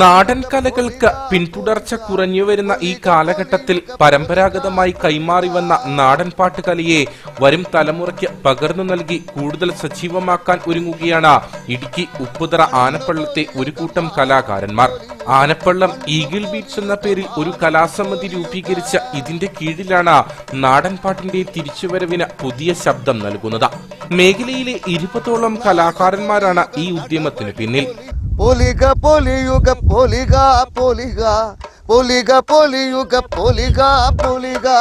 നാടൻ കലകൾക്ക് പിന്തുടർച്ച കുറഞ്ഞു വരുന്ന ഈ കാലഘട്ടത്തിൽ പരമ്പരാഗതമായി കൈമാറി വന്ന നാടൻ പാട്ട് കലയെ വരും തലമുറയ്ക്ക് പകർന്നു നൽകി കൂടുതൽ സജീവമാക്കാൻ ഒരുങ്ങുകയാണ് ഇടുക്കി ഉപ്പുതറ ആനപ്പള്ളത്തെ ഒരു കൂട്ടം കലാകാരന്മാർ. ആനപ്പള്ളം ഈഗിൾ ബീറ്റ്സ് എന്ന പേരിൽ ഒരു കലാസമിതി രൂപീകരിച്ച ഇതിന്റെ കീഴിലാണ് നാടൻ പാട്ടിന്റെ തിരിച്ചുവരവിന് പുതിയ ശബ്ദം നൽകുന്നത്. മേഖലയിലെ ഇരുപതോളം കലാകാരന്മാരാണ് ഈ ഉദ്യമത്തിന് പിന്നിൽ. போலிக போலியுக போலிகா போலிகா. போலிக போலியுக போலிகா போலிகா.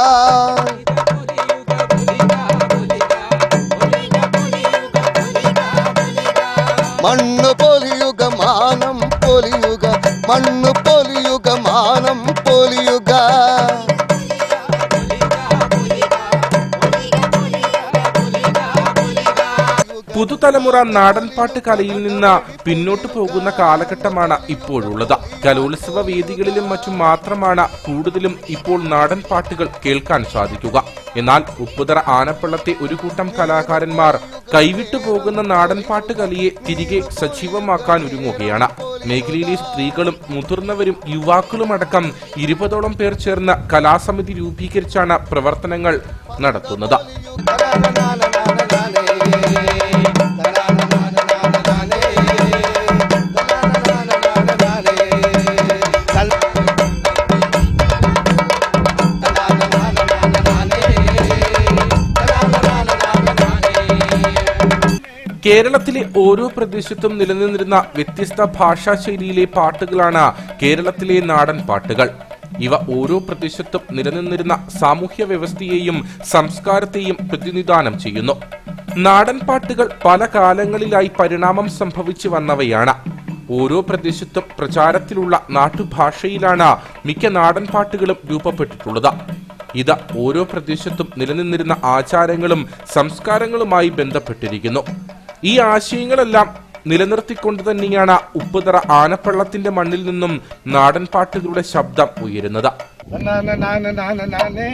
மண்ணு போலியுக மானம் போலியுக. மண்ணு போலியுக மானம் போலியுக. പുതുതലമുറ നാടൻപാട്ട് കലയിൽ നിന്ന് പിന്നോട്ടു പോകുന്ന കാലഘട്ടമാണ് ഇപ്പോഴുള്ളത്. കലോത്സവ വേദികളിലും മറ്റും മാത്രമാണ് കൂടുതലും ഇപ്പോൾ നാടൻ പാട്ടുകൾ കേൾക്കാൻ സാധിക്കുക. എന്നാൽ ഉപ്പുതറ ആനപ്പള്ളത്തെ ഒരു കൂട്ടം കലാകാരന്മാർ കൈവിട്ടു പോകുന്ന നാടൻ പാട്ട് കലയെ തിരികെ സജീവമാക്കാൻ ഒരുങ്ങുകയാണ്. മേഖലയിലെ സ്ത്രീകളും മുതിർന്നവരും യുവാക്കളുമടക്കം ഇരുപതോളം പേർ ചേർന്ന് കലാസമിതി രൂപീകരിച്ചാണ് പ്രവർത്തനങ്ങൾ നടത്തുന്നത്. കേരളത്തിലെ ഓരോ പ്രദേശത്തും നിലനിന്നിരുന്ന വ്യത്യസ്ത ഭാഷാ ശൈലിയിലെ പാട്ടുകളാണ് കേരളത്തിലെ നാടൻ പാട്ടുകൾ. ഇവ ഓരോ പ്രദേശത്തും നിലനിന്നിരുന്ന സാമൂഹ്യ വ്യവസ്ഥയെയും സംസ്കാരത്തെയും പ്രതിനിധാനം ചെയ്യുന്നു. നാടൻ പാട്ടുകൾ പല കാലങ്ങളിലായി പരിണാമം സംഭവിച്ചു വന്നവയാണ്. ഓരോ പ്രദേശത്തും പ്രചാരത്തിലുള്ള നാട്ടുഭാഷയിലാണ് മിക്ക നാടൻ പാട്ടുകളും രൂപപ്പെട്ടിട്ടുള്ളത്. ഇത് ഓരോ പ്രദേശത്തും നിലനിന്നിരുന്ന ആചാരങ്ങളും സംസ്കാരങ്ങളുമായി ബന്ധപ്പെട്ടിരിക്കുന്നു. ഈ ആശയങ്ങളെല്ലാം നിലനിർത്തിക്കൊണ്ട് തന്നെയാണ് ഉപ്പുതറ ആനപ്പള്ളത്തിന്റെ മണ്ണിൽ നിന്നും നാടൻ പാട്ടുകളുടെ ശബ്ദം ഉയരുന്നത്. തനാനനാനനാനനാനേ.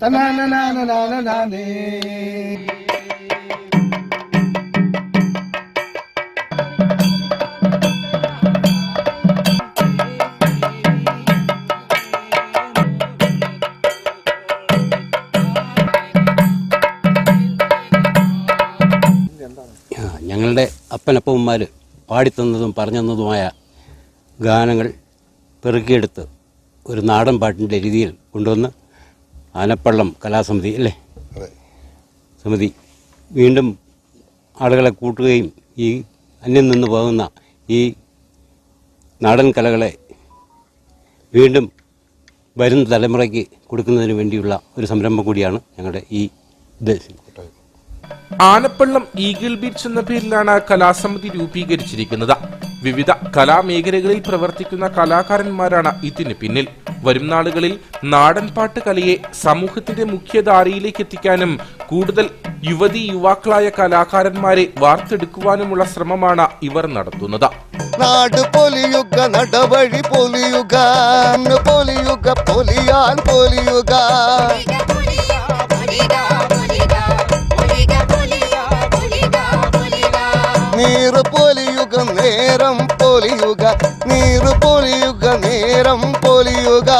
തനാനനാനനാനനാനേ. ഞങ്ങളുടെ അപ്പനപ്പന്മാർ പാടിത്തന്നതും പറഞ്ഞതുമായ ഗാനങ്ങൾ പെറുക്കിയെടുത്ത് ഒരു നാടൻ പാട്ടിന്റെ രീതിയിൽ കൊണ്ടുവന്ന് ആനപ്പള്ളം കലാസമിതി അല്ലേ? സമിതി വീണ്ടും ആളുകളെ കൂട്ടുകയും ഈ അന്യം നിന്ന് പോകുന്ന ഈ നാടൻ കലകളെ വീണ്ടും വരുന്ന തലമുറയ്ക്ക് കൊടുക്കുന്നതിന് വേണ്ടിയുള്ള ഒരു സംരംഭം കൂടിയാണ് ഞങ്ങളുടെ ഈ ഉദ്ദേശം ആനപ്പള്ളം ഈഗിൾ ബീച്ച് എന്ന പേരിലാണ് കലാസമിതി രൂപീകരിച്ചിരിക്കുന്നത്. വിവിധ കലാമേഖലകളിൽ പ്രവർത്തിക്കുന്ന കലാകാരന്മാരാണ് ഇതിന് പിന്നിൽ. വരും നാളുകളിൽ നാടൻപാട്ട് കലയെ സമൂഹത്തിന്റെ മുഖ്യധാരയിലേക്ക് എത്തിക്കാനും കൂടുതൽ യുവതി യുവാക്കളായ കലാകാരന്മാരെ വാർത്തെടുക്കുവാനുമുള്ള ശ്രമമാണ് ഇവർ നടത്തുന്നത്. നാട് പൊലിയുക നടവഴി പൊലിയുക പൊലിയുക പൊലിയാൻ പൊലിയുക. നീറ് പൊലിയുക നേരം പൊലിയുക നീറ് പൊലിയുക നേരം പൊലിയുക